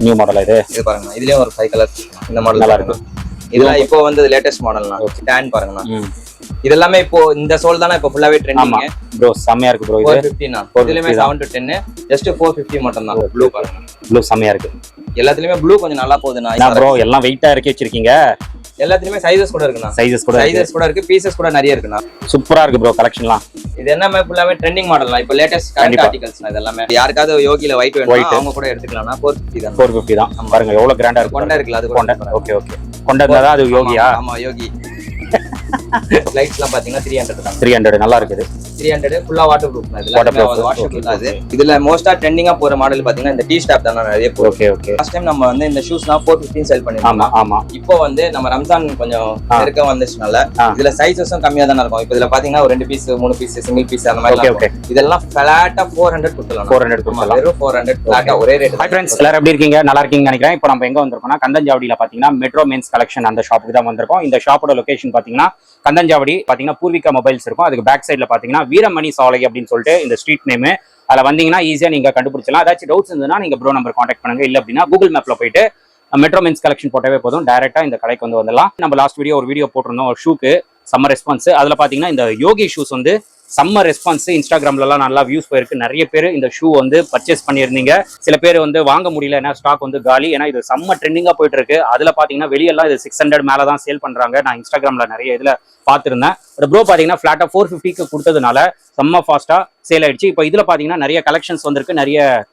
New model இது? இது பாருங்கண்ணா. இதுலயும் ஒரு ஃபைவ் கலர்ஸ் இந்த மாடல் நல்லா இருக்கும் இதெல்லாம் இப்போ வந்து லேட்டஸ்ட் மாடல்னா டேன் பாருங்கண்ணா. ம். இது எல்லாமே இப்போ இந்த சோல் தானே இப்போ ஃபுல்லாவே ட்ரெண்டிங் ப்ரோ செம்மையா இருக்கு ப்ரோ இது. ஃபிஃப்டினா 450 இதுலயுமே தான். செவன் டு டென்னு ஜஸ்ட் ஃபோர் ஃபிஃப்டி மட்டும் தான் ப்ளூ பாருங்க ப்ளூ செம்மையா இருக்கு. எல்லாத்துலயுமே ப்ளூ கொஞ்சம் நல்லா போகுதுண்ணா. ப்ரோ எல்லாம் வெயிட்டா இறக்கி வச்சிருக்கீங்க? எல்லாத்துலயுமே சைஸஸ் கூட இருக்குண்ணா. சைஸஸ் கூட சைஸஸ் கூட இருக்கு பீசஸ் கூட நிறைய இருக்குண்ணா. சூப்பரா இருக்கு ப்ரோ கலெக்ஷன்லாம் இது எல்லாமே ஃபுல்லாமே ட்ரெண்டிங் மாடல் இப்போ லேட்டஸ்ட் கரண்ட். ஆர்டிகல்ஸ் இது எல்லாமே. யாருக்காவது யோகில ஒயிட் வேணும். அவங்க கூட எடுத்துக்கலாம்னா ஃபோர் ஃபிஃப்டி தான் ஃபோர் ஃபிஃப்டி தான். பாருங்க எவ்வளவு கிராண்டா இருக்கு கொண்டா இருக்குல்ல அது கொண்ட. ஓகே ஓகே கொண்ட அது யோகியா? ஆமா யோகி. லைட்ஸ்லாம் பாத்தீங்கன்னா த்ரீ ஹண்ட்ரட் தான். த்ரீ ஹண்ட்ரட் நல்லா இருக்குது த்ரீ ஹண்ட்ரட் ஃபுல்லா வாட்டர் ப்ரூஃப் Waterproof. இதுல வாட்டர் ப்ரூஃப் அது இதுல மோஸ்டா ட்ரெண்டிங்கா போற மாடல் பாத்தீங்கன்னா இந்த டீ ஸ்டாப் தான் நிறைய ஓகே ஓகே லாஸ்ட் டைம் நம்ம வந்து இந்த ஷூஸ்லாம் ஃபோர் ஃபிஃப்டின் செல் பண்ணிருக்கோம் ஆமா இப்போ வந்து நம்ம ரம்ஜான் கொஞ்சம் ஆ. நெருக்கம் வந்துச்சுனால. இதுல சைஸஸும் கம்மியா தானே இருக்கும். இப்போ இதுல பாத்தீங்கன்னா ஒரு ரெண்டு பீஸ் மூணு பீஸ் சிங்கிள் பீஸ் அந்த மாதிரி ஓகே இதெல்லாம் ஃபிளாட்டா ஃபோர் ஹண்ட்ரட் கொடுத்துடலாம். ஃபோர் ஹண்ட்ரட் ஆமா, கொடுக்கலாம் வெறும் ஃபோர் ஹண்ட்ரட் ஃபிளாட்டா ஒரே ரேட் ஹாய் ஃப்ரெண்ட்ஸ் எல்லாரும் எப்படி இருக்கீங்க? நல்லா இருக்கீங்கன்னு நினைக்கிறேன். இப்போ நம்ம எங்க வந்திருக்கோம்னா கந்தஞ்சாவடியில பாத்தீங்கன்னா மெட்ரோ மென்ஸ் கலெக்ஷன் அந்த ஷாப்புக்கு தான் வந்திருக்கோம். இந்த ஷாப்போட லொகேஷன் பாத்தீங்கன்னா கந்தஞ்சாவடி பாத்தீங்கன்னா பூர்விகா மொபைல்ஸ் இருக்கும். அதுக்கு பேக் சைடுல பாத்தீங்கன்னா வீரமணி சாலை அப்படின்னு சொல்லிட்டு இந்த ஸ்ட்ரீட் நேம் அதில் வந்தீங்கன்னா ஈஸியா நீங்க கண்டுபிடிச்சலாம் ஏதாச்சும் டவுட்ஸ் இருந்ததுன்னா நீங்க ப்ரோ நம்பர் காண்டாக்ட் பண்ணுங்க. இல்ல அப்படின்னா கூகுள் மேப்ல போயிட்டு மெட்ரோ மென்ஸ் கலெக்ஷன் போட்டவே போதும். டைரக்டா இந்த கடைக்கு வந்து வந்துடலாம். நம்ம லாஸ்ட் வீடியோ ஒரு வீடியோ போட்டிருந்தோம் ஒரு ஷூக்கு சம்மர் ரெஸ்பான்ஸ் அதுல பாத்தீங்கன்னா இந்த யோகி ஷூஸ் வந்து செம்ம ரெஸ்பான்ஸ் இன்ஸ்டாகிராம்லலாம் நல்லா வியூஸ் போயிருக்கு. நிறைய பேர் இந்த ஷூ வந்து பர்ச்சேஸ் பண்ணியிருந்தீங்க. சில பேர் வந்து வாங்க முடியல ஏன்னா ஸ்டாக் வந்து காலி. ஏன்னா இது செம்ம ட்ரெண்டிங்காக போயிட்டு இருக்கு அதில் பார்த்தீங்கன்னா வெளியெல்லாம் இது சிக்ஸ் ஹண்ட்ரட் மேலே தான் சேல் பண்ணுறாங்க நான் இன்ஸ்டாகிராமில் நிறைய இதில் பார்த்துருந்தேன் ஒரு ப்ரோ பார்த்தீங்கன்னா ஃப்ளாட்டாக ஃபோர் ஃபிஃப்டிக்கு கொடுத்ததுனால செம்ம ஃபாஸ்ட்டாக சேல் ஆயிடுச்சு. இப்போ இதில் பார்த்தீங்கன்னா நிறைய கலெக்ஷன்ஸ் வந்திருக்கு. நிறைய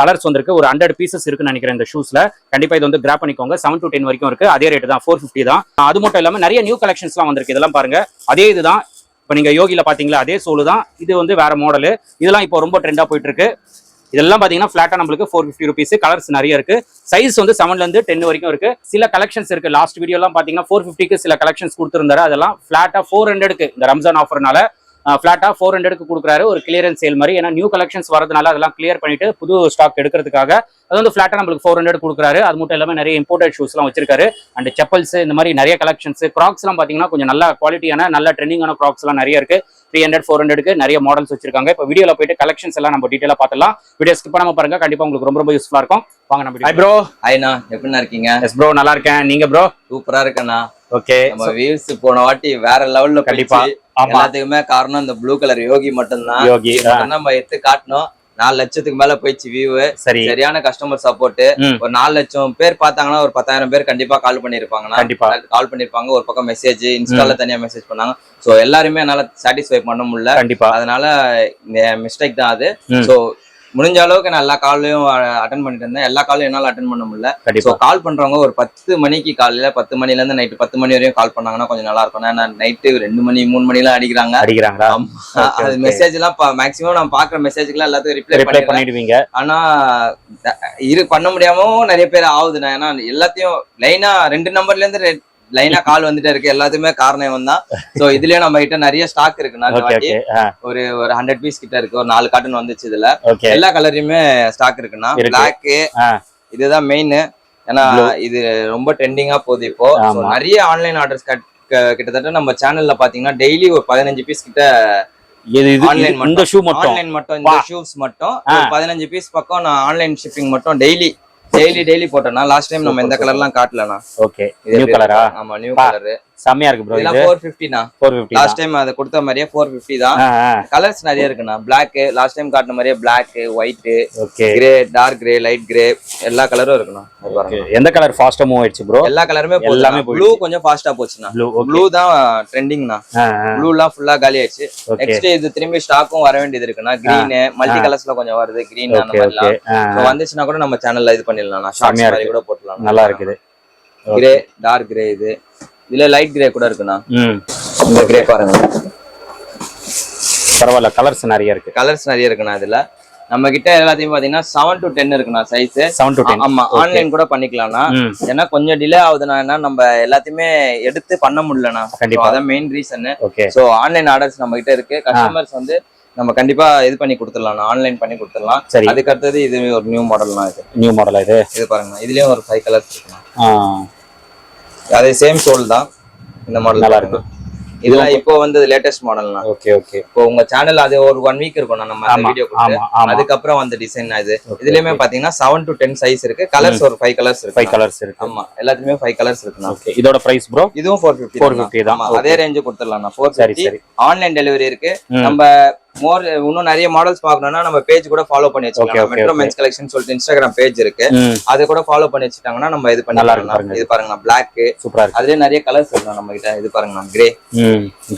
கலர்ஸ் வந்திருக்கு. ஒரு ஹண்ட்ரட் பீசஸ் இருக்குன்னு நினைக்கிறேன் இந்த ஷூஸ்ல கண்டிப்பா இது வந்து கிராப் பண்ணிக்கோங்க. செவன் டு டென் வரைக்கும் இருக்கு. அதே ரேட் தான். ஃபோர் ஃபிஃப்டி தான். அது மட்டும் இல்லாமல் நிறைய நியூ கலெக்ஷன்ஸ்லாம் வந்திருக்கு. இதெல்லாம் பாருங்க. அதே இதுதான். இப்போ நீங்கள் யோகியில் பார்த்தீங்களா அதே சோலு தான் இது வந்து வேறு மாடலு இதெல்லாம் இப்போ ரொம்ப ட்ரெண்டாக போயிட்டுருக்கு. இதெல்லாம் பார்த்தீங்கன்னா ஃப்ளாட்டாக நம்மளுக்கு ஃபோர் ஃபிஃப்டி ருபீஸ் கலர்ஸ் நிறைய இருக்கு. சைஸ் வந்து செவன்லேருந்து டென் வரைக்கும் இருக்கு. சில கலெக்ஷன்ஸ் இருக்கு. லாஸ்ட் வீடியோலாம் பார்த்தீங்கன்னா ஃபோர் ஃபிஃப்டிக்கு சில கலெக்ஷன்ஸ் கொடுத்துருந்தாரு. அதெல்லாம் ஃப்ளாட்டாக ஃபோர் ஹண்ட்ரடுக்கு இந்த ரம்ஜான் ஆஃபர்னால ஃபிளாட்டா ஃபோர் ஹண்ட்ரடுக்கு கொடுக்குறாரு. ஒரு கிளியரன்ஸ் சேல் மாதிரி. ஏன்னா நியூ கலெக்ஷன்ஸ் வரதுனால அதெல்லாம் கிளியர் பண்ணிட்டு புது ஸ்டாக் எடுக்கிறதுக்காக அது வந்து ஃபிளாட்டா நம்மளுக்கு ஃபோர் ஹண்ட்ரட் கொடுக்குறாரு. அது மட்டும் இல்லாம நிறைய இம்போர்ட்டட் ஷூஸ்லாம் வச்சிருக்காரு. அண்ட் செப்பல்ஸ் இந்த மாதிரி நிறைய கலெக்ஷன்ஸ் க்ராக்ஸ்லாம் பாத்தீங்கன்னா கொஞ்சம் நல்ல குவாலிட்டியான நல்ல ட்ரெண்டிங்கான க்ராக்ஸ் எல்லாம் நிறைய இருக்கு. த்ரீ ஹண்ட்ரட் ஃபோர் ஹண்ட்ரடுக்கு நிறைய மாடல்ஸ் வச்சிருக்காங்க. இப்போ வீடியோல போயிட்டு கலெக்ஷன்ஸ் எல்லாம் நம்ம டீட்டெயிலாக பார்த்துலாம் வீடியோ ஸ்கிப் பண்ணாம பாருங்க. கண்டிப்பா உங்களுக்கு ரொம்ப ரொம்ப யூஸ்ஃபுல்லா இருக்கும். வாங்க நம்ம ஹாய் ப்ரோ ஹாய்ண்ணா எப்படிண்ணா இருக்கீங்க? எஸ் ப்ரோ நல்லா இருக்கேன். நீங்க ப்ரோ சூப்பரா இருக்கண்ணா ஓகே நம்ம வியூஸ் போன வாட்டி வேற லெவல்ல கண்டிப்பா. எல்லாத்துக்குமே காரணம் இந்த ப்ளூ கலர் யோகி மட்டும்தான். யோகி நம்ம எடுத்து காட்டணும். நாலு லட்சத்துக்கு மேல போயிடுச்சு வியூ சரி. சரியான கஸ்டமர் சப்போர்ட். ஒரு நாலு லட்சம் பேர் பார்த்தாங்கன்னா ஒரு பத்தாயிரம் பேர் கண்டிப்பா கால் பண்ணிருப்பாங்கன்னா கண்டிப்பா. கால் பண்ணிருப்பாங்க ஒரு பக்கம் மெசேஜ் இன்ஸ்டால தனியா மெசேஜ் பண்ணாங்க. சோ எல்லாருமே என்னால சாட்டிஸ்ஃபை பண்ண முடியல. கண்டிப்பா. அதனால மிஸ்டேக் தான் அது. சோ முடிஞ்ச அளவுக்கு நான் எல்லா காலையும் அட்டன் பண்ணிட்டு இருந்தேன். எல்லா காலையும் என்னால அட்டன் பண்ண முடியல. ஸோ கால் பண்றவங்க ஒரு பத்து மணிக்கு காலையில பத்து மணில இருந்து நைட்டு பத்து மணி வரையும் கால் பண்ணாங்கன்னா கொஞ்சம் நல்லா இருக்கும். ஏன்னா நைட்டு ரெண்டு மணி மூணு மணி எல்லாம் அடிக்கிறாங்க. Okay, அது. மெசேஜ் எல்லாம் மேக்ஸிமம் நான் பாக்குற மெசேஜ்க்குலாம் எல்லாத்துக்கும் ரிப்ளை பண்ணிடுவீங்க. ஆனா இரு பண்ண முடியாமவும் நிறைய பேர் ஆகுதுண்ணா. ஏன்னா எல்லாத்தையும் லைனா ரெண்டு நம்பர்ல இருந்து லைனா கால் வந்துட்டே இருக்கு. எல்லாத்துக்குமே காரணம் இவன் தான் சோ இதுலயும் நம்ம கிட்ட நிறைய ஸ்டாக் ஓகே வாட்டி ஒரு ஒரு ஹண்ட்ரட் பீஸ் கிட்ட இருக்கு. ஒரு நாலு காட்டன் வந்துச்சு இதுல. எல்லா கலரையுமே ஸ்டாக் இருக்குண்ணா. இருக்கு. பிளாக் ஆ. இதுதான் மெயின் ஏன்னா. இது ரொம்ப ட்ரெண்டிங்கா போகுது இப்போ. நிறைய ஆன்லைன் ஆர்டர்ஸ் கிட்டத்தட்ட நம்ம சேனல்ல பாத்தீங்கன்னா டெய்லி ஒரு பதினஞ்சு பீஸ் கிட்ட இது- மட்டும். ஆன்லைன் மட்டும் இந்த. ஷூஸ் மட்டும். பதினஞ்சு பீஸ் பக்கம் நான் ஆன்லைன் ஷிப்பிங் மட்டும் டெய்லி டெய்லி டெய்லி போட்டேன்னா லாஸ்ட் டைம் நம்ம எந்த. கலர்லாம் காட்டலண்ணா ஓகே நியூ கலரா? ஆமா நியூ. கலர் செம்மையா இருக்கு ப்ரோ இது. ஃபோர் ஃபிஃப்டினா ஃபோர் ஃபிஃப்டி லாஸ்ட் டைம் அதை கொடுத்த மாதிரியே ஃபோர் ஃபிஃப்டி தான். கலர்ஸ் நிறைய இருக்குண்ணா. பிளாக் லாஸ்ட் டைம் காட்டின மாதிரியே black white okay grey dark grey light grey எல்லா கலரும் இருக்குண்ணா. எந்த கலர் ஃபாஸ்டா மூவ் ஆயிடுச்சு ப்ரோ எல்லா கலருமே எல்லாமே. ப்ளூ கொஞ்சம் ஃபாஸ்டா போச்சுண்ணா. ப்ளூ தான் ட்ரெண்டிங்ண்ணா ப்ளூ எல்லாம் ஃபுல்லா காலி ஆயிடுச்சு. நெக்ஸ்ட் இது திரும்பி ஸ்டாக்கும் வர வேண்டியது இருக்குண்ணா. கிரீன் மல்டி கலர்ஸ்ல கொஞ்சம் வருது. கிரீன் அந்த மாதிரிலாம். வந்துச்சுன்னா கூட நம்ம சேனல்ல இது பண்ணிடலாம் ஷார்ட்ஸ் மாதிரி கூட போட்டுலாம் நல்லா இருக்குது. கிரே டார்க் கிரே இது. இதுல லைட் கிரே கூட இருக்குண்ணா. இந்த கிரே பாருங்க. பரவாயில்ல கலர்ஸ் நிறைய இருக்கு. கலர்ஸ் நிறைய இருக்குண்ணா இதுல. நம்ம கிட்ட எல்லாத்தையும் பாத்தீங்கன்னா செவன் டு டென் இருக்குண்ணா சைஸ் செவன் டு டென் ஆமா ஆன்லைன் கூட பண்ணிக்கலாம்னா ம். ஏன்னா கொஞ்சம் டிலே ஆகுதுன்னா என்ன நம்ம எல்லாத்தையுமே எடுத்து பண்ண முடியலண்ணா. கண்டிப்பா. அதான் main reason so online orders நம்ம கிட்ட இருக்கு. கஸ்டமர்ஸ் வந்து நம்ம கண்டிப்பா இது பண்ணி கொடுத்துடலாம். ஆன்லைன் பண்ணி கொடுத்துடலாம். சரி. அதுக்கு அடுத்தது இது ஒரு நியூ மாடல்னா இது. நியூ மாடலா இது? இது பாருங்க இதுலயும் ஒரு ஃபைவ் கலர்ஸ் இருக்குண்ணா. அதே சேம் சோல் தான் இந்த மாடல் நல்லா இருக்கு. இதெல்லாம் இப்போ வந்து லேட்டஸ்ட் மாடல்னா ஓகே ஓகே இப்போ உங்க சேனல் அது ஒரு ஒன் வீக் இருக்கும் நம்ம அந்த வீடியோ ஆமா அதுக்கப்புறம் வந்த டிசைன் இது இதுலயுமே பாத்தீங்கன்னா செவன் டு டென் சைஸ் இருக்கு. கலர்ஸ் ஒரு ஃபைவ் கலர்ஸ் ஃபைவ் இருக்கு கலர்ஸ் இருக்கு. ஆமா எல்லாத்துலயுமே ஃபைவ் கலர்ஸ் இருக்குண்ணா ஓகே இதோட பிரைஸ் ப்ரோ இதுவும் ஃபோர் ஃபிஃப்டி 450 தான். Okay. அதே ரேஞ்சு கொடுத்துடலாம் ஃபோர் சரி ஃபிஃப்டி சரி. ஆன்லைன் டெலிவரி இருக்கு. நம்ம மோர் இன்னும் நிறைய மாடல்ஸ் பார்க்கணும்னா நம்ம பேஜ் கூட ஃபாலோ பண்ணி வச்சுக்கலாம். Okay, Metro. மென்ஸ் கலெக்ஷன் சொல்லிட்டு இன்ஸ்டாகிராம் பேஜ் இருக்கு. அது கூட ஃபாலோ பண்ணி வச்சுட்டாங்கன்னா நம்ம இது பாருங்க. இது பாருங்க பிளாக் சூப்பரா இருக்கு. அதுலயே நிறைய கலர்ஸ் இருக்கு நம்ம கிட்ட இது பாருங்க grey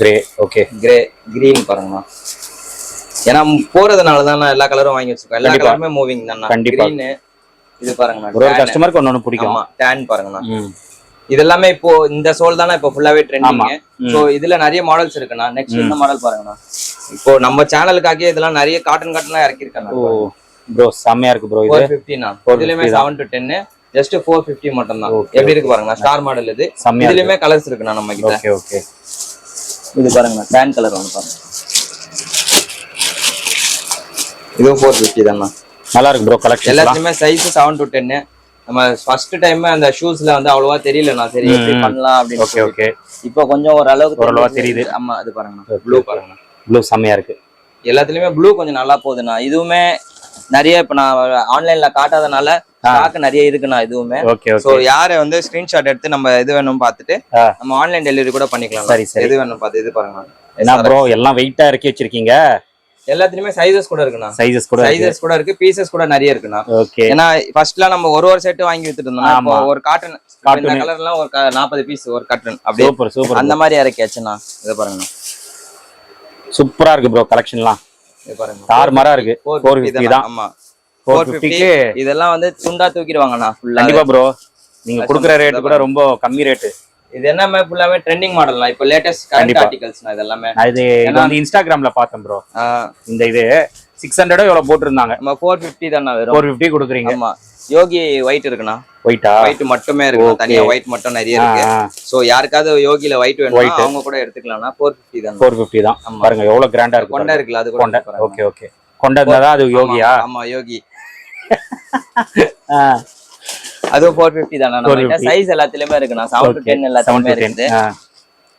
grey okay grey green பாருங்கண்ணா. ஏன்னா போறதுனால தான் எல்லா கலரும் வாங்கி வச்சிருக்கேன் எல்லா. கலருமே மூவிங் தான். கிரீன் இது பாருங்கண்ணா ஒரு. கஸ்டமருக்கு ஒன்னு பிடிக்கும். டேன் பாருங்கண்ணா. ம். இது எல்லாமே இப்போ இந்த சோல் தானே இப்போ ஃபுல்லாவே. ட்ரெண்டிங். சோ இதுல நிறைய மாடல்ஸ் இருக்குண்ணா. நெக்ஸ்ட் இந்த மாடல் பாருங்கண்ணா? இப்போ நம்ம சேனலுக்காக இதெல்லாம் நிறைய காட்டன் காட்டனா இறக்கிருக்கேன் ஓ ப்ரோ செம்மையா இருக்கு ப்ரோ இது. ஃபோர் ஃபிஃப்டினா 450 இதுலயுமே seven to ten just four fifty மட்டும் தான் எப்படி இருக்கு பாருங்க ஸ்டார் மாடல் இது. இதுலயுமே கலர்ஸ் இருக்குண்ணா நம்ம கிட்ட ஓகே ஓகே இது பாருங்க டேன் கலர் ஒன்று பாருங்க. இதுவும் ஃபோர் ஃபிஃப்டி தான்ண்ணா நல்லா இருக்கு ப்ரோ கலெக்ஷன் எல்லாத்துலயுமே சைஸ் செவன் டு டென்னு நம்ம ஃபர்ஸ்ட் டைம் அந்த ஷூஸ்ல வந்து அவ்வளவா தெரியலண்ணா சரி எப்படி. பண்ணலாம் அப்படின்னு ஓகே ஓகே இப்போ கொஞ்சம் ஓரளவுக்கு ஓரளவா தெரியுது. ஆமா அது Okay, ப்ளூ okay. ப்ளூ செம்மையா இருக்கு. எல்லாத்துலயுமே ப்ளூ கொஞ்சம் நல்லா போகுதுண்ணா. இதுவுமே நிறைய இப்ப நான் ஆன்லைன்ல காட்டாதனால ஸ்டாக் நிறைய இருக்குண்ணா இதுவுமே. ஓகே சோ யாரை வந்து ஸ்கிரீன்ஷாட் எடுத்து நம்ம இது வேணும் பார்த்துட்டு ஆ. நம்ம ஆன்லைன் டெலிவரி கூட பண்ணிக்கலாம் சரி, சரி. எது வேணும் பார்த்து இது பாருங்க என்ன ப்ரோ எல்லாம் வெயிட்டா இறக்கி வச்சிருக்கீங்க? எல்லாத்துலயுமே சைஸஸ் கூட இருக்குண்ணா. சைஸஸ் கூட சைஸஸ் கூட இருக்கு பீசஸ் கூட நிறைய இருக்குண்ணா. ஓகே ஏன்னா ஃபர்ஸ்ட்லாம் நம்ம ஒரு ஒரு செட் வாங்கி வித்துட்டு இருந்தோம். ஒரு காட்டன். இந்த கலர்லாம் ஒரு நாற்பது பீஸ் ஒரு காட்டன் அப்படியே சூப்பர் சூப்பர் அந்த மாதிரி இறக்கியாச்சுண்ணா இது பாருங்கண்ணா. சூப்பரா இருக்கு ப்ரோ கலெக்ஷன்லாம் தார் மரா இருக்கு. ஃபோர் ஃபிஃப்டி தான்? ஆமா. ஃபோர் ஃபோர் ஃபிஃப்டி ஃபிஃப்டிக்கு இதெல்லாம் வந்து துண்டா தூக்கிடுவாங்கண்ணா கண்டிப்பா ப்ரோ நீங்க கொடுக்குற ரேட் தான் கூட ரொம்ப கம்மி ரேட்டு இது எல்லாமே ஃபுல்லாவே ட்ரெண்டிங் மாடல்னா இப்போ லேட்டஸ்ட் கரண்ட் கண்டிப்பா. ஆர்டிகல்ஸ்னா இது எல்லாமே நான் இது வந்து இன்ஸ்டாகிராம்ல பார்த்தேன் ப்ரோ இந்த இது சிக்ஸ் ஹண்ட்ரடோ எவ்வளவு போட்டிருந்தாங்க? நம்ம ஃபோர் ஃபிஃப்டி தானே ஃபோர் ஃபிஃப்டி கொடுக்குறீங்க. ஆமா. யோகி ஒயிட் இருக்குண்ணா. ஒயிட்டா ஒயிட் மட்டுமே இருக்கு Okay. தனியா ஒயிட் மட்டும் நிறைய இருக்கு சோ யாருக்காவது யோகில ஒயிட் வேணும். அவங்க கூட எடுத்துக்கலாம்னா ஃபோர் ஃபிஃப்டி தானே ஃபோர் ஃபிஃப்டி தான் ஆமா. பாருங்க எவ்வளவு கிராண்டா இருக்கு கொண்டை பாருங்க. இருக்குல்ல அது கொண்டை. ஓகே ஓகே கொண்டை இருந்தாதான் அது யோகியா ஆமா, யோகி ஆ, அதுவும் ஃபோர் ஃபிஃப்டி தானே நம்ம 450. சைஸ் எல்லாத்துலயுமே இருக்குண்ணா செவன் டு. டென் எல்லாத்துலயுமே. இருக்குது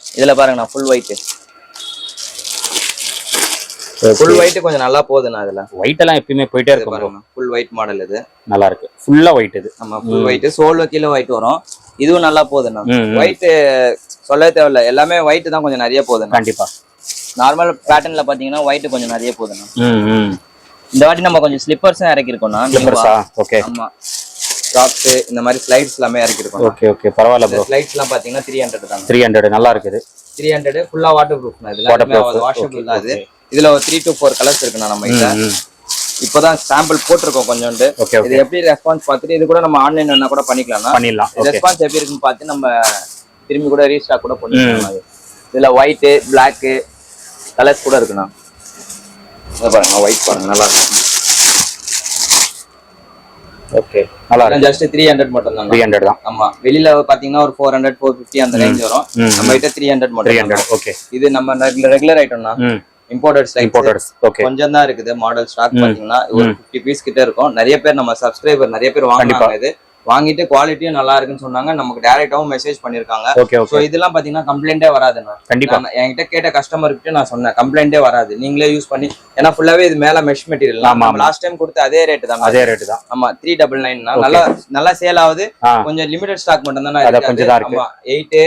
இதுல பாருங்கண்ணா ஃபுல் ஒயிட். ஃபுல் ஒயிட் கொஞ்சம் நல்லா போகுதுண்ணா இதுல. ஒயிட் எல்லாம் எப்பயுமே போயிட்டே இருக்கும் bro. பாருங்க ஃபுல் ஒயிட் மாடல் இது. நல்லா இருக்கு. ஃபுல்லா ஒயிட் இது. ஆமா ஃபுல் ஒயிட் சோல் கீழே ஒயிட் வரும். இதுவும் நல்லா போகுதுண்ணா. ஒயிட் சொல்ல தேவையில்ல. எல்லாமே ஒயிட் தான் கொஞ்சம் நிறைய போகுதுண்ணா கண்டிப்பா. நார்மல் பேட்டர்ன்ல பாத்தீங்கன்னா ஒயிட் கொஞ்சம் நிறைய போகுதுண்ணா இந்த வாட்டி நம்ம கொஞ்சம் ஸ்லிப்பர்ஸும் இறக்கிருக்கோம்ண்ணா ஸ்லிப்பர்ஸா ஓகே ஆமா. டாப்ஸ் இந்த மாதிரி ஸ்லைட்ஸ் எல்லாமே இறக்கிருக்கோம் ஓகே ஓகே பரவாயில்ல ப்ரோ ஸ்லைட்ஸ் எல்லாம் பாத்தீங்கன்னா த்ரீ ஹண்ட்ரட் தாங்க த்ரீ ஹண்ட்ரட் நல்லா இருக்குது. த்ரீ ஹண்ட்ரட் ஃபுல்லா வாட்டர் ப்ரூஃப் இதுல. Waterproof, வாஷபிள் தான் இது. இதுல ஒரு த்ரீ டு ஃபோர் கலர்ஸ் இருக்குண்ணா நம்ம ம். இப்போதான் சாம்பிள் போட்டிருக்கோம் கொஞ்சோண்டு இது எப்படி ரெஸ்பான்ஸ் பார்த்துட்டு இது கூட நம்ம ஆன்லைன் வேணா கூட பண்ணிக்கலாம்னா பண்ணிடலாம். ரெஸ்பான்ஸ் எப்படி இருக்குன்னு பார்த்து நம்ம திரும்பி கூட ரீஸ்டாக் கூட பண்ணிக்கலாம். இதுல ஒயிட்டு பிளாக்கு கலர்ஸ் கூட இருக்குண்ணா இதை பாருங்க ஒயிட் பாருங்க நல்லா இருக்கும் ஓகே நல்லா இருக்கு. ஜஸ்ட் த்ரீ ஹண்ட்ரட் மட்டும் த்ரீ தான் ஹண்ட்ரட் தான். ஆமா வெளியில பாத்தீங்கன்னா ஒரு ஃபோர் ஹண்ட்ரட் ஃபோர் ஃபிஃப்டி அந்த ரேஞ்ச் வரும். நம்ம கிட்ட த்ரீ ஹண்ட்ரட் த்ரீ மட்டும். Hundred okay. இது நம்ம ரெகுலர் ஐட்டம்னா இம்போர்ட்டட் ஸ்லைட் இம்போர்ட்டர்ஸ் ஓகே கொஞ்சம் தான் இருக்குது. Model stock. பாத்தீங்கன்னா ஒரு ஃபிஃப்டி பீஸ் கிட்ட இருக்கும். நிறைய பேர் நம்ம சப்ஸ்கிரைபர் நிறைய பேர் வாங்கினாங்க இது. வாங்கிட்டு குவாலிட்டியும் நல்லா இருக்குன்னு சொன்னாங்க. நமக்கு டேரெக்டாவும் மெசேஜ் பண்ணிருக்காங்க. ஓகே இதெல்லாம் பாத்தீங்கன்னா கம்ப்ளைண்டே வராதுண்ணா கண்டிப்பா. என்கிட்ட கேட்ட கஸ்டமருக்கு நான் சொன்னேன். கம்ப்ளைண்டே வராது. நீங்களே யூஸ் பண்ணி ஏன்னா ஃபுல்லாவே இது மேல மெஷ் மெட்டீரியல் ஆமா. லாஸ்ட் டைம் கொடுத்த அதே ரேட் தான். அதே ரேட்டு தான். ஆமா த்ரீ டபுள் நைன். நல்லா நல்லா சேல் ஆகுது. கொஞ்சம் லிமிடெட் ஸ்டாக் மட்டும் தானே இருக்கு. ஆமா எயிட்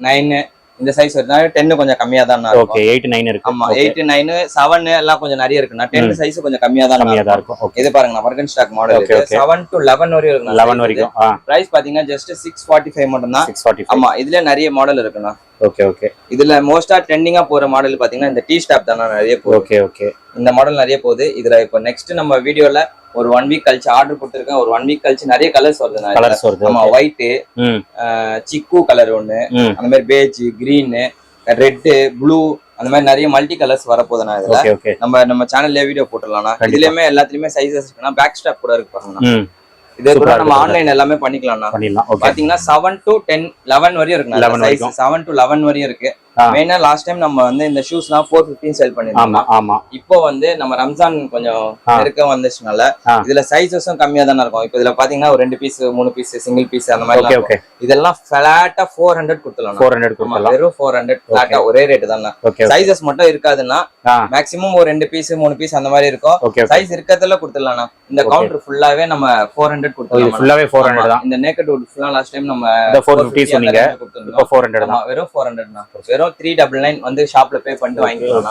நைன் இந்த சைஸ் வருதுனா டென்னு கொஞ்சம் கம்மியா தான் ஓகே எயிட் நைன் இருக்கு. ஆமா. எயிட் நைன் செவன் எல்லாம் கொஞ்சம் நிறைய இருக்குண்ணா. டென் சைஸ் கொஞ்சம் கம்மியா தான் கம்மியா தான் இருக்கும். ஓகே இது பாருங்க வர்கன் stock model. Seven to eleven வரையும் இருக்குண்ணா லெவன் வரைக்கும் பிரைஸ் பாத்தீங்கன்னா ஜஸ்ட் சிக்ஸ் ஃபார்ட்டி ஃபைவ் மட்டும் தான் சிக்ஸ் ஃபார்ட்டி ஆமா இதுல நிறைய மாடல் இருக்குண்ணா. ஓகே ஓகே இதுல மோஸ்டா ட்ரெண்டிங்கா போற மாடல் பாத்தீங்கன்னா இந்த டீ ஸ்டாப் தானே நிறைய போகுது. ஓகே ஓகே இந்த மாடல் நிறைய போகுது. இதுல இப்போ நெக்ஸ்ட் நம்ம வீடியோல ஒரு ஒன் வீக் கழிச்சு ஆர்டர் கொடுத்துருக்கேன் ஒரு ஒன் வீக் கழிச்சு நிறைய கலர்ஸ் வருது. கலர்ஸ் வருது ஆமா ஒயிட் சிக்கு கலர் ஒண்ணு அந்த மாதிரி பேஜ் கிரீன் ரெட்டு ப்ளூ அந்த மாதிரி நிறைய மல்டி கலர்ஸ் வரப்போகுது நான் இதுல. நம்ம நம்ம சேனல்ல வீடியோ போட்டுடலாம்னா. இதுலயுமே எல்லாத்துலயுமே சைஸஸ் இருக்குன்னா பேக் ஸ்டாப் கூட இருக்கு பாருங்க ம். இதே கூட நம்ம. ஆன்லைன் எல்லாமே பண்ணிக்கலாம்ண்ணா. பாத்தீங்கன்னா செவன் டு டென் லெவன் வரையும் 11 இருக்கு. செவன் டு லெவன் வரையும் இருக்கு. மெயினா லாஸ்ட் டைம் நம்ம வந்து இந்த ஷூஸ்லாம் ஃபோர் ஃபிஃப்டின் செல் ஆமா பண்ணிருந்தோம் ஆமா இப்போ வந்து நம்ம ரம்ஜான் கொஞ்சம் ஆ. நெருக்கம் வந்துச்சுனால. இதுல சைஸஸும் கம்மியா தானே இருக்கும். இப்போ இதுல பாத்தீங்கன்னா ஒரு ரெண்டு பீஸ் மூணு பீஸ் சிங்கிள் பீஸ் அந்த மாதிரி இதெல்லாம் ஃபிளாட்டா ஃபோர் ஹண்ட்ரட் கொடுத்துலாம் ஃபோர் ஹண்ட்ரட் கொடுக்கலாம் வெறும் ஃபோர் ஹண்ட்ரட் ஃபிளாட்டா ஒரே ரேட் தானே. சைஸஸ் மட்டும் இருக்காதுன்னா மேக்ஸிமம் ஒரு ரெண்டு பீஸ் மூணு பீஸ் அந்த மாதிரி இருக்கும். சைஸ் இருக்கிறதுல கொடுத்துடலாம் இந்த கவுண்டர் ஃபுல்லாவே நம்ம ஃபோர் ஹண்ட்ரட் இது கொடுத்துடலாம் ஃபுல்லாவே ஃபோர் ஹண்ட்ரட் தான். இந்த நேக்கட் வுட் ஃபுல்லா லாஸ்ட் டைம் நம்ம ஃபோர் ஃபிஃப்டி சொன்னீங்க. கொடுத்துருந்தோம். இப்போ ஃபோர் ஹண்ட்ரட் தான். வெறும் ஃபோர் ஹண்ட்ரட் தான் வெறும் த்ரீ டபுள் நைன் வந்து ஷாப்ல பே பண்ணிட்டு வாங்கிக்கலாம்.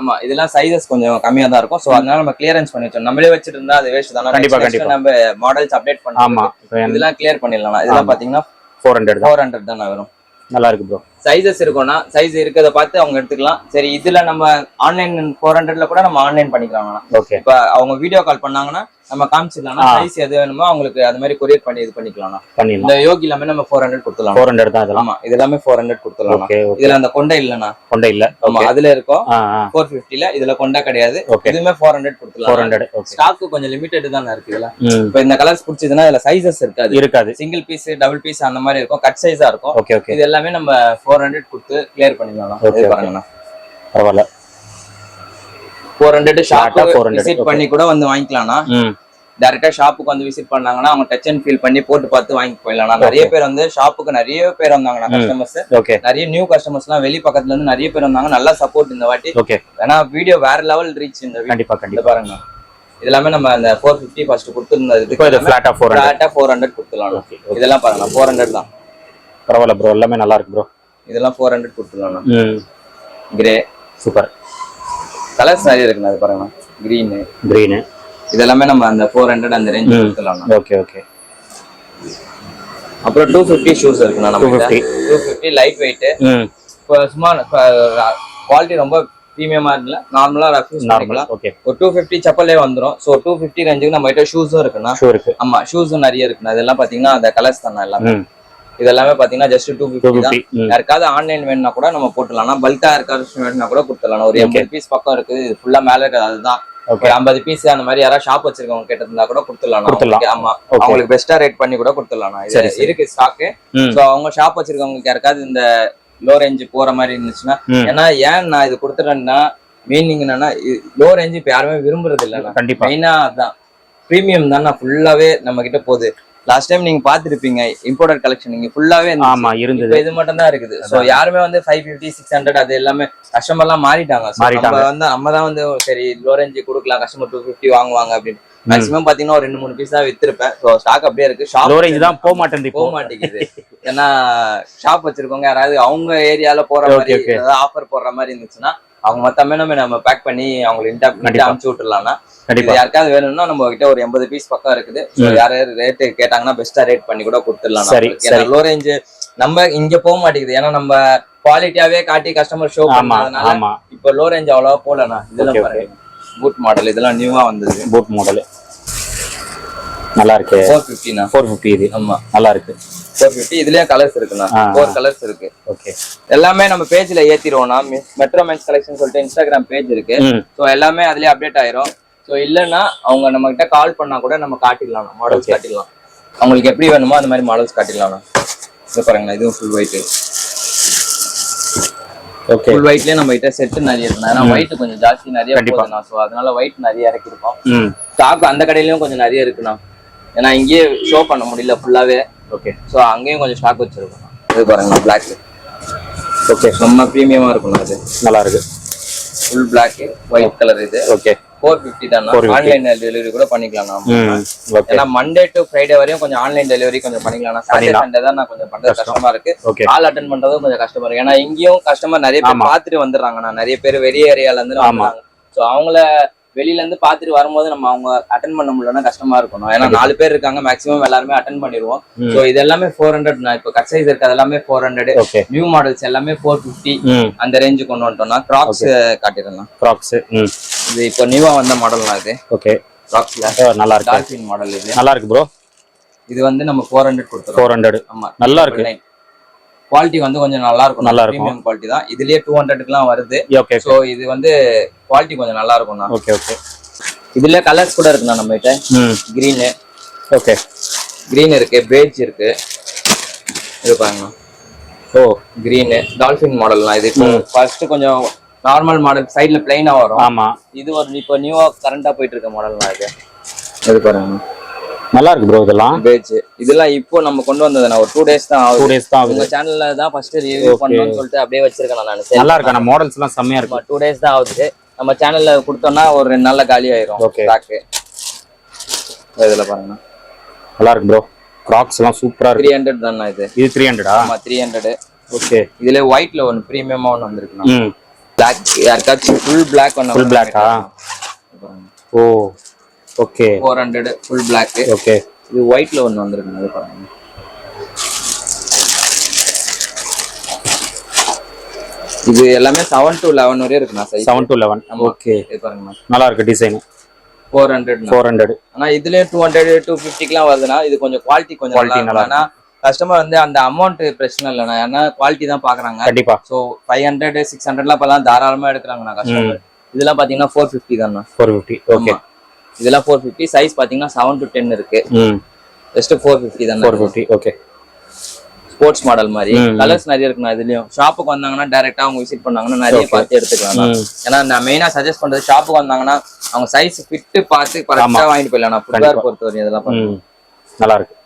ஆமா இதெல்லாம் சைஸஸ் கொஞ்சம் கம்மியா தான் இருக்கும். சோ அதனால நம்ம கிளியரன்ஸ் பண்ணி வச்சோம் நம்மளே வச்சிட்டு இருந்தா அது வேஸ்ட் தானே. கண்டிப்பா, கண்டிப்பா. நம்ம மாடல்ஸ் அப்டேட் பண்ணலாம் இதெல்லாம் கிளியர் பண்ணிடலாம். இதெல்லாம் பாத்தீங்கன்னா ஃபோர் ஹண்ட்ரட் ஃபோர் ஹண்ட்ரட் தான் வரும். நல்லா இருக்கு ப்ரோ சைஸஸ் இருக்கும்னா சைஸ் இருக்கிறத பார்த்து அவங்க எடுத்துக்கலாம். சரி இதுல நம்ம ஆன்லைன் ஃபோர் ஹண்ட்ரட்ல கூட நம்ம ஆன்லைன் பண்ணிக்கலாம் ஓகே இப்ப அவங்க வீடியோ கால் பண்ணாங்கன்னா நம்ம காமிச்சிடலாம். சைஸ் எது வேணுமோ அவங்களுக்கு அது மாதிரி கொரியர் பண்ணி இது பண்ணிக்கலாம் இந்த யோகி எல்லாமே நம்ம ஃபோர் ஹண்ட்ரட் கொடுத்துலாம் ஃபோர் ஹண்ட்ரட் தான் ஆமா இது எல்லாமே ஃபோர் ஹண்ட்ரட் கொடுத்துலாம் இதுல அந்த கொண்டை இல்லைண்ணா. கொண்ட இல்ல. ஆமா அதுல இருக்கும். ஃபோர் ஃபிஃப்டில இதுல கொண்டை கிடையாது. இதுவுமே ஃபோர் ஹண்ட்ரட் ஃபோர் கொடுத்துலாம் ஹண்ட்ரட் ஓகே ஸ்டாக் கொஞ்சம் லிமிடெட் தானே இருக்கு இதுல. இப்ப இந்த கலர்ஸ் பிடிச்சதுன்னா இதுல சைஸஸ் இருக்காது. இருக்காது. சிங்கிள் பீஸ் டபுள் பீஸ் அந்த மாதிரி இருக்கும். கட் சைஸா இருக்கும். இது எல்லாமே நம்ம ஃபோர் ஹண்ட்ரட் கொடுத்து கிளியர் பண்ணிடலாம். பாருங்கண்ணா பரவாயில்ல. Four hundred 400, visit. பண்ணி கூட வந்து வாங்கிக்கலாம்னா ம். டேரக்டா ஷாப்புக்கு வந்து விசிட் பண்ணாங்கன்னா அவங்க டச் அண்ட் ஃபீல் பண்ணி போட்டு பார்த்து வாங்கி போயிடலாம் நிறைய பேர் வந்து ஷாப்புக்கு நிறைய பேர் வந்தாங்கண்ணா. கஸ்டமர்ஸ் நிறைய நியூ கஸ்டமர்ஸ்லாம் வெளி பக்கத்துல இருந்து நிறைய பேர் வந்தாங்க. நல்லா சப்போர்ட் இந்த வாட்டி. ஓகே ஏன்னா வீடியோ வேற லெவல் ரீச் இந்த கண்டிப்பா கண்டிப்பா. பாருங்க. எல்லாமே நம்ம அந்த ஃபோர் ஃபிஃப்டி ஃபர்ஸ்ட் இப்போ இது ஃபிளாட்டா ஃபோர் ஹண்ட்ரட் ஃபிளாட்டா ஃபோர் ஹண்ட்ரட் கொடுத்துடலாம். இதெல்லாம் பாருங்க ஃபோர் ஹண்ட்ரட் தான். பரவாயில்ல ப்ரோ எல்லாமே நல்லா இருக்கு ப்ரோ இதெல்லாம் ஃபோர் ஹண்ட்ரட் கொடுத்துடலாம் ம் கிரே சூப்பர். கலர்ஸ் நிறைய இருக்குண்ணா அது பாருங்க கிரீனு கிரீனு இதெல்லாமே நம்ம அந்த ஃபோர் ஹண்ட்ரட் அந்த ரேஞ்ச். கொடுத்துடலாம் ஓகே ஓகே அப்புறம் டூ ஃபிஃப்டி ஷூஸ் இருக்குண்ணா நம்ம 250. டூ ஃபிஃப்டி லைட் வெயிட் ம். இப்போ சும்மா குவாலிட்டி ரொம்ப ப்ரீமியமா இல்ல நார்மலா ரெஃப்யூஸ் நார்மல் பண்ணிக்கலாம். ஓகே ஒரு டூ ஃபிஃப்டி செப்பலே வந்துரும். ஸோ டூ ஃபிஃப்டி ரேஞ்சுக்கு நம்ம கிட்ட ஷூஸும் இருக்குண்ணா. இருக்கு. ஆமா ஷூஸும் நிறைய இருக்குண்ணா. இதெல்லாம் பாத்தீங்கன்னா அந்த கலர்ஸ் தானே எல்லாமே. இதெல்லாமே பாத்தீங்கன்னா ஜஸ்ட் டூ ஃபிஃப்டி தான். யாருக்காவது ஆன்லைன் வேணும்னா கூட நம்ம போட்டுடலாம் பல்கா யாருக்காவது வேணும்னா கூட கொடுத்துடலாம். ஒரு. எண்பது பீஸ் பக்கம் இருக்குது. இது ஃபுல்லா மேல இருக்குது அதுதான். ஒரு ஐம்பது பீஸ் அந்த மாதிரி யாராவது ஷாப் வச்சிருக்கவங்க கேட்டிருந்தா கூட கொடுத்துடலாம். ஆமா. அவங்களுக்கு பெஸ்டா ரேட் பண்ணி கூட கொடுத்துடலாம். இருக்கு ஸ்டாக்கு சோ அவங்க ஷாப் வச்சிருக்கவங்களுக்கு யாருக்காவது இந்த லோ ரேஞ்ச் போற மாதிரி இருந்துச்சுன்னா ஏன்னா ஏன் நான் இது கொடுத்துட்டேன்னா மீனிங் என்னன்னா லோ ரேஞ்ச் இப்ப யாருமே விரும்புறது இல்லைண்ணா. கண்டிப்பா. மெயினா அதான். ப்ரீமியம் தான் ஃபுல்லாவே நம்ம கிட்ட போகுது. லாஸ்ட் டைம் நீங்க பாத்துருப்பீங்க இம்போர்ட்டட் கலெக்ஷன் நீங்க ஃபுல்லாவே ஆமா இருந்தது. இது மட்டும் தான் இருக்குது சோ யாருமே வந்து ஃபைவ் ஃபிஃப்டி சிக்ஸ் ஹண்ட்ரட் அது எல்லாமே கஸ்டமர் எல்லாம் மாறிட்டாங்க. நம்ம வந்து நம்ம தான் வந்து சரி லோ ரேஞ்ச் கொடுக்கலாம் கஸ்டமர் டூ ஃபிஃப்டி வாங்குவாங்க அப்படின்னு. மேக்ஸிமம் பாத்தீங்கன்னா ஒரு ரெண்டு மூணு பீஸ் தான் வித்திருப்பேன். ஸோ ஸ்டாக் அப்படியே இருக்கு. ஷாப் ரேஞ்ச் தான் போக மாட்டேங்குது போக மாட்டேங்குது. ஏன்னா ஷாப் வச்சிருக்கவங்க யாராவது அவங்க ஏரியால போற மாதிரி. ஏதாவது ஆஃபர் போடுற மாதிரி இருந்துச்சுன்னா அவங்க மொத்தமே நம்ம பேக் பண்ணி அவங்களுக்கு இன்டா கண்டிப்பா. அனுப்பிச்சு விட்டுறலாம்னா இது கண்டிப்பா. யாருக்காவது வேணும்னா நம்ம கிட்ட ஒரு எண்பது பீஸ் பக்கம் இருக்குது. ம். யாராவது ரேட்டு கேட்டாங்கன்னா பெஸ்டா ரேட் பண்ணி கூட கொடுத்துடலாம் சரி. லோ ரேஞ்ச் நம்ம இங்க போக மாட்டேங்குது. ஏன்னா நம்ம குவாலிட்டியாவே காட்டி கஸ்டமர் ஷோ பண்ணதுனால இப்போ லோ ரேஞ்ச் அவ்வளவா போலண்ணா இதெல்லாம் பாருங்க. பூட் மாடல் இதெல்லாம் நியூவா வந்தது. பூட் மாடல் நல்லா இருக்கு. ஃபோர் ஃபிஃப்டினா ஃபோர் ஃபிஃப்டி இது. ஆமா. நல்லா இருக்கு. ஃபோர் ஃபிஃப்டி இதுலயும் கலர்ஸ் இருக்குண்ணா. ஃபோர் கலர்ஸ் இருக்கு. ஓகே எல்லாமே நம்ம பேஜ்ல ஏத்திடுவோம்னா மெட்ரோ மென்ஸ் கலெக்ஷன் சொல்லிட்டு இன்ஸ்டாகிராம் பேஜ் இருக்கு. ஸோ எல்லாமே அதுலயே அப்டேட் ஆயிரும். ஸோ இல்லைன்னா அவங்க நம்ம கிட்ட கால் பண்ணா கூட நம்ம காட்டிடலாம். மாடல்ஸ். காட்டிடலாம். அவங்களுக்கு எப்படி வேணுமோ அந்த மாதிரி மாடல்ஸ் காட்டிடலாம். இது பாருங்களேன் இதுவும் ஃபுல் ஒயிட் ஓகே ஃபுல் ஒயிட்லயே நம்ம கிட்ட செட் நிறைய இருக்கு. ஏன்னா ஒயிட் கொஞ்சம் ஜாஸ்தி நிறைய. போகுதுண்ணா ஸோ அதனால ஒயிட் நிறைய இறக்கிருக்கோம். ஸ்டாக் அந்த கடையிலயும் கொஞ்சம் நிறைய இருக்குண்ணா. ஏன்னா இங்கேயே ஷோ பண்ண முடியல ஃபுல்லாவே ஓகே ஸோ அங்கேயும் கொஞ்சம் ஸ்டாக் வச்சிருக்கோம். இது பாருங்க பிளாக் ஓகே ரொம்ப ப்ரீமியமா இருக்கும் அது. நல்லா இருக்கு. ஃபுல் பிளாக் ஒயிட் கலர் இது. ஓகே ஃபோர் ஃபிஃப்டி தான்? 450. ஆன்லைன் டெலிவரி கூட பண்ணிக்கலாம் ஏன்னா மண்டே டு ஃப்ரைடே வரையும் கொஞ்சம் ஆன்லைன் டெலிவரி கொஞ்சம் பண்ணிக்கலாம். சாட்டர்டே பண்ணிடலாம். சண்டே தான் நான் கொஞ்சம் பண்றது கஷ்டமா. இருக்கு. கால் அட்டன் பண்றதும் கொஞ்சம் கஷ்டமா இருக்கு. ஏன்னா இங்கேயும் கஸ்டமர் நிறைய பேர் ஆமா. பார்த்துட்டு வந்துடுறாங்க. நான் நிறைய பேர் வெளி ஏரியால இருந்து ஸோ அவங்கள வெளியில இருந்து பார்த்துட்டு வரும்போது நம்ம அவங்க அட்டன் பண்ண முடியலன்னா கஷ்டமா இருக்கணும். ஏன்னா. நாலு பேர் இருக்காங்க மேக்ஸிமம் எல்லாருமே அட்டன் பண்ணிடுவோம். ஸோ இது எல்லாமே ஃபோர் ஹண்ட்ரட் இப்போ கட் சைஸ் இருக்கு எல்லாமே four hundred okay new models எல்லாமே ஃபோர் ஃபிஃப்டி அந்த ரேஞ்சு கொண்டு வந்துட்டோம்னா கிராக்ஸ் காட்டிடலாம். ஃப்ராக்ஸ் ம். இது இப்போ நியூவா வந்த மாடல்னா இது. ஓகே கிராக்ஸ்ல நல்லா இருக்கு. டால்பின் மாடல் இது. நல்லா இருக்கு ப்ரோ இது வந்து நம்ம ஃபோர் ஹண்ட்ரட் கொடுத்துருவோம் ஃபோர் ஹண்ட்ரட் ஆமா. நல்லா இருக்கு. குவாலிட்டி வந்து கொஞ்சம் நல்லா இருக்கும் நல்லா இருக்கும். குவாலிட்டி தான். இதுலயே டூ ஹண்ட்ரட்க்குலாம் வருது. ஓகே ஸோ இது வந்து குவாலிட்டி கொஞ்சம் நல்லா இருக்கும்ண்ணா ஓகே ஓகே இதுல கலர்ஸ் கூட இருக்குண்ணா நம்ம கிட்ட. கிரீனு ஓகே கிரீன் இருக்கு பேஜ் இருக்கு. இது பாருங்க. ஓ கிரீனு டால்ஃபின் மாடல்லாம் இது. இப்போ ஃபர்ஸ்ட் கொஞ்சம் நார்மல் மாடல் சைடுல பிளைனா வரும். ஆமா. இது ஒரு இப்போ நியூவா கரண்டா போயிட்டு இருக்க மாடல்லாம் இது. இது பாருங்க. நல்லா இருக்கு ப்ரோ இதெல்லாம். பேஜ் இதெல்லாம் இப்போ நம்ம கொண்டு வந்தது நான் ஒரு டூ டேஸ் தான் டூ ஆகுது டேஸ் தான் ஆகுது. உங்க சேனல்ல தான் ஃபர்ஸ்ட் ரிவ்யூ பண்ணணும்னு சொல்லிட்டு அப்படியே வச்சிருக்கேன் நான். நல்லா இருக்கு? அந்த மாடல்ஸ் எல்லாம் செம்மையா இருக்கு. டூ டேஸ் தான் ஆகுது. நம்ம சேனல்ல கொடுத்தோம்னா ஒரு ரெண்டு நாள்ல காலி ஆயிரும். ஸ்டாக்கு இதுல பாருங்க நல்லா இருக்கு ப்ரோ கிராக்ஸ் எல்லாம் சூப்பரா த்ரீ இருக்கு ஹண்ட்ரட் தானே இது. இது த்ரீ ஹண்ட்ரடா ஆமா த்ரீ ஹண்ட்ரட் ஓகே இதுல ஒயிட்ல ஒன்னு பிரீமியமா ஒன்னு வந்திருக்குண்ணா. ம். பிளாக் யாருக்காச்சும் ஃபுல் பிளாக் ஒன்னு ஃபுல் பிளாக்கா ஓ. Okay four hundred full black okay இது ஒயிட்ல ஒன்னு வந்திருக்குண்ணா இது பாருங்க. இது எல்லாமே செவன் டு லெவன் வரையும் இருக்குண்ணா size seven to eleven okay இது பாருங்கண்ணா நல்லா இருக்கு design four hundred four hundred ஆனா இதுலயே டூ ஹண்ட்ரட் டூ ஃபிஃப்டிக்குலாம் வருதுன்னா இது கொஞ்சம் குவாலிட்டி கொஞ்சம் நல்லா ஆனா கஸ்டமர் வந்து அந்த அமௌண்ட் பிரச்சனை இல்லைண்ணா ஏன்னா குவாலிட்டி தான் பாக்குறாங்க. கண்டிப்பா. ஸோ ஃபைவ் ஹண்ட்ரட் சிக்ஸ் ஹண்ட்ரட்லாம் இப்பெல்லாம் தாராளமா எடுக்கிறாங்கண்ணா கஸ்டமர் இதெல்லாம் பாத்தீங்கன்னா four fifty தான்ண்ணா. Four fifty okay. இதெல்லாம் ஃபோர் ஃபிஃப்டி சைஸ் பாத்தீங்கன்னா செவன் டு டென் இருக்கு. ஜஸ்ட் ஃபோர் ஃபிஃப்டி தானே. Four fifty okay sports model மாதிரி. கலர்ஸ் நிறைய இருக்குண்ணா இதுலயும். ஷாப்புக்கு வந்தாங்கன்னா டைரக்டா அவங்க விசிட் பண்ணாங்கன்னா நிறைய பார்த்து எடுத்துக்கலாம் ஏன்னா நான் மெயினா சஜஸ்ட் பண்றது ஷாப்புக்கு வந்தாங்கன்னா அவங்க சைஸ் ஃபிட்டு பார்த்து கரெக்டா வாங்கிட்டு போயிடலாம். ஃபுட்வேர் பொறுத்தவரை இதெல்லாம் நல்லா இருக்கு.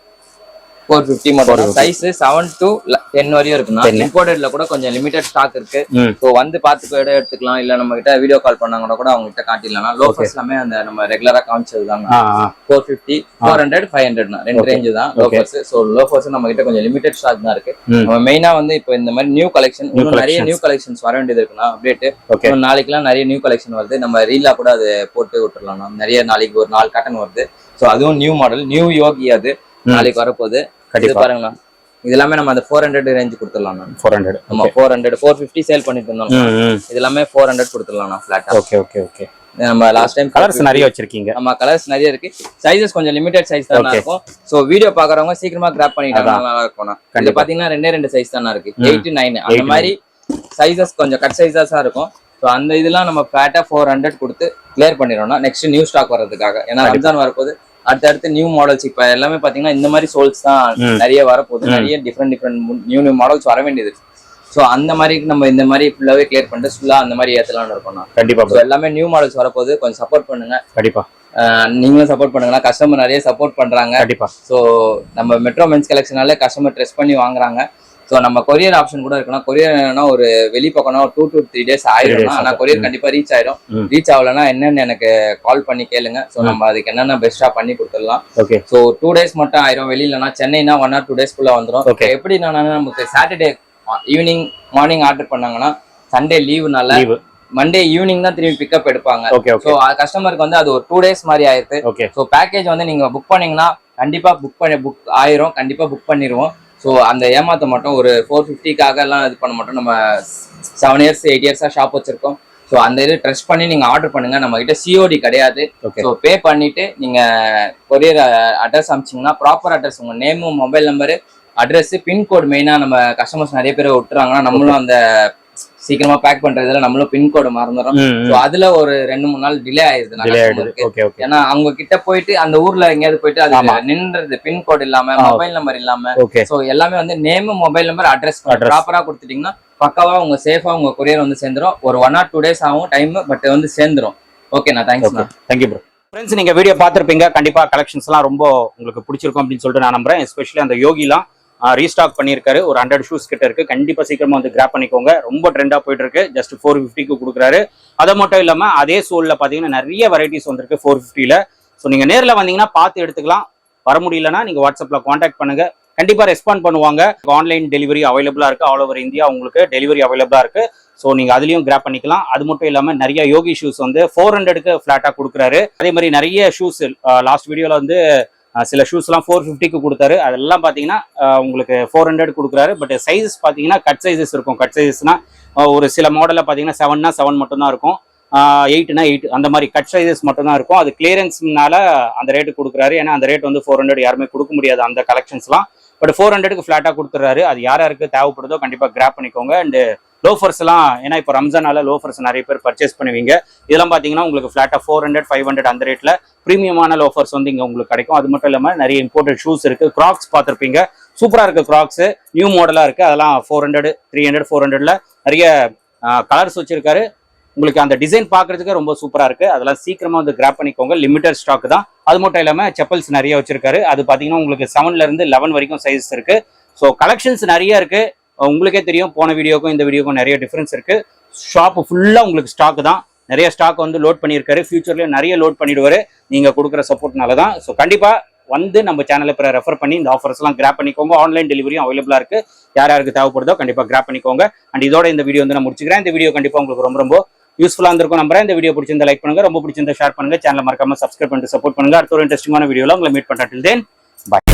ஃபோர் ஃபிஃப்டி மட்டும் சைஸ் செவன் டு டென் வரையும் இருக்குண்ணா. இம்போர்ட்டட்ல கூட கொஞ்சம் லிமிடெட் ஸ்டாக் இருக்கு. ஸோ வந்து பார்த்து கூட எடுத்துக்கலாம். இல்ல நம்ம கிட்ட வீடியோ கால் பண்ணாங்கன்னா கூட அவங்க கிட்ட காட்டிடலாம் லோஃபர்ஸ் எல்லாமே அந்த நம்ம ரெகுலரா காமிச்சது தாங்க ஆ four fifty four hundred five ஹண்ட்ரட்னா ரெண்டு ரேஞ்சு தான். லோஃபர்ஸ் ஸோ லோஃபர்ஸ் நம்ம கிட்ட கொஞ்சம் லிமிடெட் ஸ்டாக் தான் இருக்கு. நம்ம மெயினா வந்து இப்போ இந்த மாதிரி நியூ கலெக்ஷன் இன்னும் நிறைய நியூ கலெக்ஷன்ஸ் வர வேண்டியது இருக்குண்ணா அப்டேட் நாளைக்குலாம் நிறைய நியூ கலெக்ஷன் வருது. நம்ம ரீலா கூட அது போட்டு விட்டுறலாம் நிறைய நாளைக்கு ஒரு நாலு கட்டன் வருது. ஸோ அதுவும் நியூ மாடல் நியூ யோகி அது நாளைக்கு வரப்போகுது. கண்டிப்பா. பாருங்கண்ணா. இது எல்லாமே நம்ம அந்த ஃபோர் ஹண்ட்ரட் ரேஞ்ச் கொடுத்துடலாம் ஃபோர் ஹண்ட்ரட் நம்ம four hundred four fifty sale பண்ணிட்டு இருந்தோம் இது எல்லாமே ஃபோர் ஹண்ட்ரட் கொடுத்துடலாம் ஃபிளாட்டா ஓகே ஓகே ஓகே நம்ம லாஸ்ட் டைம் கலர்ஸ் நிறைய வச்சிருக்கீங்க. நம்ம கலர்ஸ் நிறைய இருக்கு. சைஸஸ் கொஞ்சம் லிமிடெட் சைஸ் தானே. இருக்கும். சோ வீடியோ பாக்குறவங்க சீக்கிரமா கிராப் பண்ணிட்டாங்க நல்லா இருக்கும் இது. பாத்தீங்கன்னா ரெண்டே ரெண்டு சைஸ் தானே இருக்கு. எயிட் நைன் அந்த மாதிரி சைஸஸ் கொஞ்சம் கட் சைஸஸா இருக்கும். ஸோ அந்த இதெல்லாம் நம்ம ஃபேட்டா ஃபோர் ஹண்ட்ரட் கொடுத்து கிளியர் பண்ணிடுறோம்னா நெக்ஸ்ட் நியூ ஸ்டாக் வர்றதுக்காக. ஏன்னா ரம்ஜான் வரப்போது அடுத்தடுத்து நியூ மாடல்ஸ் இப்போ எல்லாமே பாத்தீங்கன்னா இந்த மாதிரி சோல்ஸ் தான். நிறைய வரப்போகுது. நிறைய different different new new models வர வேண்டியது ஸோ அந்த மாதிரி நம்ம இந்த மாதிரி ஃபுல்லாவே கிளியர் பண்ணிட்டு ஃபுல்லா அந்த மாதிரி ஏத்தலாம்னு இருக்கோம் கண்டிப்பா எல்லாமே நியூ மாடல்ஸ் வரப்போகுது. கொஞ்சம் சப்போர்ட் பண்ணுங்க. கண்டிப்பா. நீங்களும் சப்போர்ட் பண்ணுங்கன்னா கஸ்டமர் நிறைய சப்போர்ட் பண்றாங்க. கண்டிப்பா. ஸோ நம்ம மெட்ரோ மென்ஸ் கலெக்ஷனாலே கஸ்டமர் ட்ரெஸ் பண்ணி வாங்குறாங்க. ஸோ நம்ம கொரியர் ஆப்ஷன் கூட இருக்குன்னா கொரியர்னா ஒரு வெளி பக்கம்னா ஒரு டூ டு த்ரீ டேஸ் ஆயிடும் days ஆனா கொரியர் கண்டிப்பா ரீச் ஆயிடும். ரீச் ஆகலைன்னா என்னன்னு எனக்கு கால் பண்ணி கேளுங்க. ஸோ நம்ம அதுக்கு என்னென்ன பெஸ்டா பண்ணி கொடுத்துடலாம். ஓகே ஸோ டூ டேஸ் மட்டும் ஆயிரும். வெளியிலனா சென்னைனா ஒன் ஆர் டூ டேஸ்க்குள்ள வந்துடும். எப்படி நமக்கு சாட்டர்டே ஈவினிங் மார்னிங் ஆர்டர் பண்ணாங்கன்னா சண்டே லீவுனால லீவு மண்டே ஈவினிங் தான் திரும்பி பிக்கப் எடுப்பாங்க. ஓகே ஓகே ஸோ கஸ்டமருக்கு வந்து அது ஒரு டூ டேஸ் மாதிரி ஆயிருக்கு. ஓகே ஸோ பேக்கேஜ் வந்து நீங்க புக் பண்ணீங்கன்னா கண்டிப்பா புக் பண்ணி புக் ஆயிரும். கண்டிப்பா புக் பண்ணிடுவோம் ஸோ அந்த ஏமாத்த மட்டும். ஒரு ஃபோர் ஃபிஃப்டிக்காக எல்லாம் இது பண்ண மாட்டோம். நம்ம செவன் இயர்ஸ் எயிட் இயர்ஸா ஷாப் வச்சிருக்கோம். ஸோ அந்த இது ட்ரெஸ்ட் பண்ணி நீங்க ஆர்டர் பண்ணுங்க. நம்ம கிட்ட சிஓடி கிடையாது. ஓகே ஸோ பே பண்ணிட்டு நீங்க கொரியர் அட்ரஸ் அமிச்சிங்கன்னா ப்ராப்பர் அட்ரஸ் உங்க நேமும் மொபைல் நம்பரு அட்ரஸ் பின்கோடு மெயினா நம்ம கஸ்டமர்ஸ் நிறைய பேர் விட்டுறாங்கன்னா நம்மளும் அந்த சீக்கிரமா பேக் பண்றதுல நம்மளும் பின்கோடு மறந்துடுறோம். ம் ஸோ அதுல ஒரு ரெண்டு மூணு நாள் டிலே ஆயிருது. ஏன்னா அவங்க கிட்ட போயிட்டு அந்த ஊர்ல எங்கேயாவது போயிட்டு. அது நின்றது பின்கோடு இல்லாம. மொபைல் நம்பர் இல்லாம. சோ எல்லாமே வந்து நேம் மொபைல் நம்பர் அட்ரஸ். ப்ராப்பரா கொடுத்துட்டீங்கன்னா பக்காவா உங்க சேஃபா உங்க கொரியர் வந்து சேர்ந்துரும். ஒரு ஒன் ஆர் டூ டேஸ் ஆகும் டைம் பட் வந்து சேர்ந்துரும். ஓகேண்ணா தேங்க்ஸ்ண்ணா தேங்க்யூ ப்ரோ ஃப்ரெண்ட்ஸ் நீங்க வீடியோ பார்த்திருப்பீங்க. கண்டிப்பா கலெக்ஷன்ஸ் எல்லாம் ரொம்ப உங்களுக்கு பிடிச்சிருக்கும் அப்படின்னு சொல்லிட்டு நான் நம்புறேன். எஸ்பெஷலி அந்த யோகிலாம் ரீஸ்டாக் பண்ணியிருக்காரு. ஒரு ஹண்ட்ரட் ஷூஸ் கிட்ட இருக்கு. கண்டிப்பா சீக்கிரமா வந்து கிராப் பண்ணிக்கோங்க. ரொம்ப ட்ரெண்டா போயிட்டு இருக்கு ஜஸ்ட் ஃபோர் ஃபிஃப்டிக்கு கொடுக்குறாரு. அது மட்டும் இல்லாம அதே சோல்ல பாத்தீங்கன்னா நிறைய வெரைட்டிஸ் வந்திருக்கு ஃபோர் ஃபிஃப்டியில் ஸோ நீங்க நேரில் வந்தீங்கன்னா பார்த்து எடுத்துக்கலாம். வர முடியலன்னா நீங்க வாட்ஸ்அப்ல காண்டாக்ட் பண்ணுங்க. கண்டிப்பா ரெஸ்பாண்ட் பண்ணுவாங்க. ஆன்லைன் டெலிவரி அவைலபிளா இருக்கு. ஆல் ஓவர் இந்தியா உங்களுக்கு டெலிவரி அவைலபிளா இருக்கு. ஸோ நீங்க அதுலயும் கிராப் பண்ணிக்கலாம். அது மட்டும் இல்லாம நிறைய யோகி ஷூஸ் வந்து ஃபோர் ஹண்ட்ரடுக்கு ஃபிளாட்டா கொடுக்குறாரு. அதே மாதிரி நிறைய ஷூஸ் லாஸ்ட் வீடியோல வந்து சில ஷூஸ்லாம் ஃபோர் ஃபிஃப்டிக்கு கொடுத்தாரு. அதெல்லாம் பார்த்தீங்கன்னா உங்களுக்கு ஃபோர் ஹண்ட்ரட் கொடுக்குறாரு. பட் சைஸஸ் பார்த்தீங்கன்னா கட் சைஸஸ் இருக்கும். கட் சைஸஸ்னால் ஒரு சில மாடலில் பார்த்தீங்கன்னா செவன்னா செவன் மட்டும்தான் இருக்கும். எயிட்னா எயிட் அந்த மாதிரி கட் சைஸஸ் மட்டும்தான் இருக்கும். அது கிளியரன்ஸ்னால அந்த ரேட்டு கொடுக்குறாரு. ஏன்னா அந்த ரேட் வந்து ஃபோர் ஹண்ட்ரட் யாருமே கொடுக்க முடியாது அந்த கலெக்ஷன்ஸ்லாம் பட் ஃபோர் ஹண்ட்ரடுக்கு ஃப்ளாட்டாக கொடுத்துறாரு அது யார் யாருக்கு தேவைப்படுதோ கண்டிப்பாக கிராப் பண்ணிக்கோங்க. அண்டு லோஃபர்ஸ்லாம் ஏன்னா இப்போ ரம்ஜானால லோஃபர்ஸ் நிறைய பேர் பர்ச்சேஸ் பண்ணுவீங்க. இதெல்லாம் பார்த்தீங்கன்னா உங்களுக்கு ஃப்ளாட்டாக ஃபோர் ஹண்ட்ரட் ஃபைவ் ஹண்ட்ரட் அந்த ரேட்டில் ப்ரீமியமான லோஃபர்ஸ் வந்து இங்கே உங்களுக்கு கிடைக்கும். அது மட்டும் இல்லாமல் நிறைய இம்போர்ட்டட் ஷூஸ் இருக்குது கிராக்ஸ் பார்த்துருப்பீங்க. சூப்பராக இருக்குது கிராக்ஸு நியூ மாடலாக இருக்குது அதெல்லாம் four hundred three hundred four ஹண்ட்ரட்ல நிறைய கலர்ஸ் வச்சுருக்காரு. உங்களுக்கு அந்த டிசைன் பார்க்கறதுக்கு ரொம்ப சூப்பரா இருக்கு. அதெல்லாம் சீக்கிரமா வந்து கிராப் பண்ணிக்கோங்க. லிமிடெட் ஸ்டாக் தான். அது மட்டும் இல்லாம செப்பல்ஸ் நிறைய வச்சிருக்காரு. அது பாத்தீங்கன்னா உங்களுக்கு செவன்ல இருந்து லெவன் வரைக்கும் சைஸ் இருக்கு. ஸோ கலெக்ஷன்ஸ் நிறைய இருக்கு. உங்களுக்கே தெரியும் போன வீடியோக்கும் இந்த வீடியோக்கும் நிறைய டிஃபரன்ஸ் இருக்கு. ஷாப் ஃபுல்லா உங்களுக்கு ஸ்டாக் தான். நிறைய ஸ்டாக் வந்து லோட் பண்ணியிருக்காரு. ஃபியூச்சர்லயும் நிறைய லோட் பண்ணிடுவாரு. நீங்க கொடுக்குற சப்போர்ட்னால தான் ஸோ கண்டிப்பா வந்து நம்ம சேனலை பிற ரெஃபர் பண்ணி இந்த ஆஃபர்ஸ் எல்லாம் கிராப் பண்ணிக்கோங்க. ஆன்லைன் டெலிவரியும் அவைலபிளா இருக்கு. யார் யாருக்கு தேவைப்படுதோ கண்டிப்பா கிராப் பண்ணிக்கோங்க. அண்ட் இதோட இந்த வீடியோ வந்து நான் முடிச்சுக்கிறேன். இந்த வீடியோ கண்டிப்பா உங்களுக்கு ரொம்ப ரொம்ப யூஸ்ஃபுல்லாக இருந்திருக்கும் நம்புறேன். இந்த வீடியோ பிடிச்சிருந்தா லைக் பண்ணுங்க. ரொம்ப பிடிச்சிருந்தா ஷேர் பண்ணுங்க. சேனல் மறக்காம சப்ஸ்கிரைப் பண்ணிட்டு சப்போர்ட் பண்ணுங்க. அடுத்த ஒரு இன்ட்ரெஸ்டிங்கான வீடியோவில் உங்களை மீட் பண்றேன். தென் பாய்